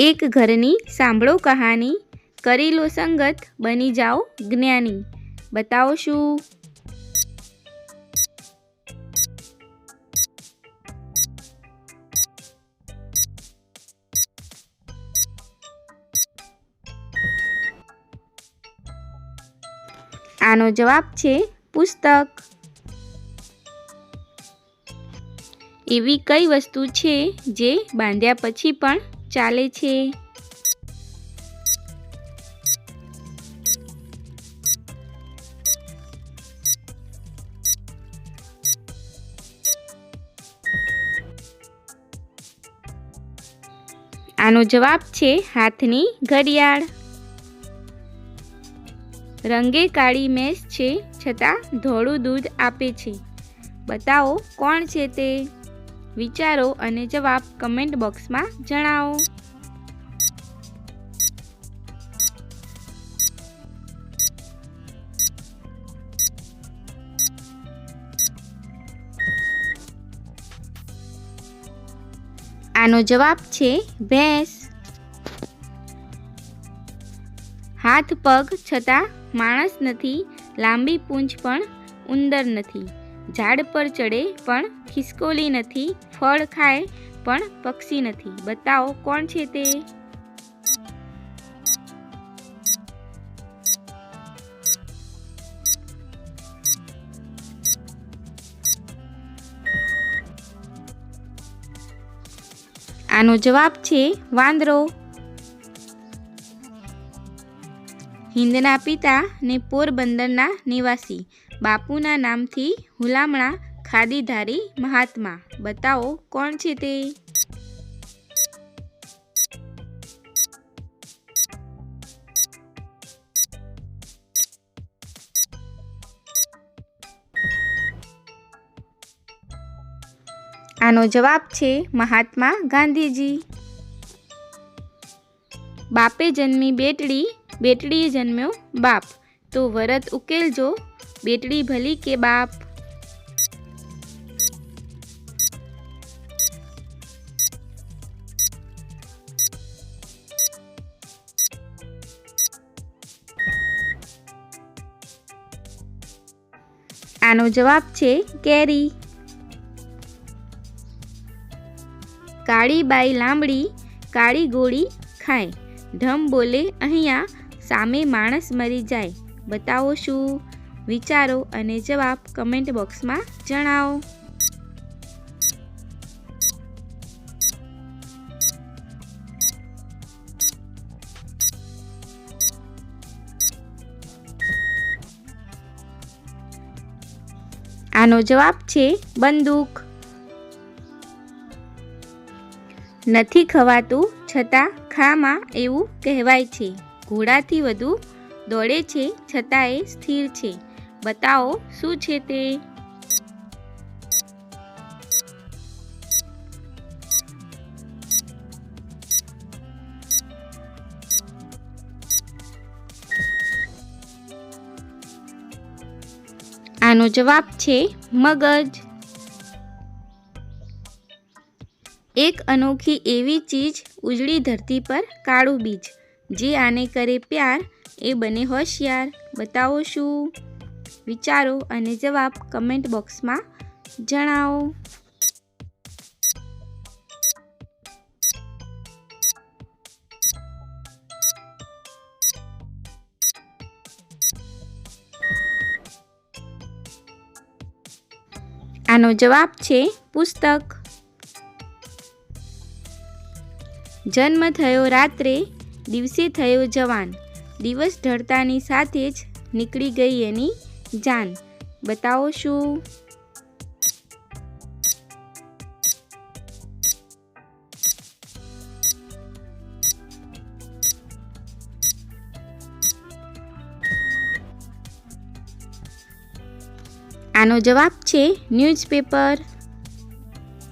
એક ઘરની સાંભળો કહાની. કરી લો સંગત બની જાઓ જ્ઞાની. બતાવો શું? આનો જવાબ છે પુસ્તક. એવી કઈ વસ્તુ છે જે બાંધ્યા પછી પણ ચાલે છે? આનો જવાબ છે હાથની ઘડિયાળ. રંગે કાળી મેષ છે, છતાં ધોળું દૂધ આપે છે. બતાવો કોણ છે તે? વિચારો અને જવાબ કમેન્ટ બોક્સમાં જણાવો. આનો જવાબ છે ભેંસ. હાથ પગ છતાં માણસ નથી, લાંબી પૂંછ પણ ઉંદર નથી. ઝાડ પર ચડે પણ ખિસકોલી નથી, ફળ ખાય પણ પક્ષી નથી. બતાવો કોણ છે તે? આનો જવાબ છે વાંદરો. હિંદના પિતા ને પોરબંદરના નિવાસી. બાપુના નામથી હુલામણા ખાદીધારી મહાત્મા. બતાવો કોણ છે તે? આનો જવાબ છે મહાત્મા ગાંધીજી. બાપે જન્મી બેટડી, બેટડીએ જન્મ્યો બાપ. તો વરત ઉકેલજો બેટડી ભલી કે બાપ? આનો જવાબ છે કેરી. કાળી બાઈ લાંબડી કાળી ગોળી ખાય. ઢમ બોલે, અહીંયા સામે માણસ મરી જાય. બતાવો શું? વિચારો અને જવાબ કમેન્ટ બોક્સમાં જણાવો. આનો જવાબ છે, બંદૂક. નથી ખવાતું છતાં ખામાં એવું કહેવાય છે. ઘોડાથી વધુ દોડે છે છતાં એ સ્થિર છે. બતાવો, શું છે તે? આનો જવાબ છે મગજ. એક અનોખી એવી ચીજ ઉજળી ધરતી પર કાળું બીજ. જે આને કરે પ્યાર, એ બને હોશિયાર. બતાવો શું? વિચારો અને જવાબ કમેન્ટ બોક્સમાં જણાવો. આનો જવાબ છે પુસ્તક. જન્મ થયો રાત્રે, દિવસે થયો જવાન. દિવસ ઢળતાની સાથે જ નીકળી ગઈ એની જાન. બતાવો શું? આનો જવાબ છે ન્યૂઝપેપર.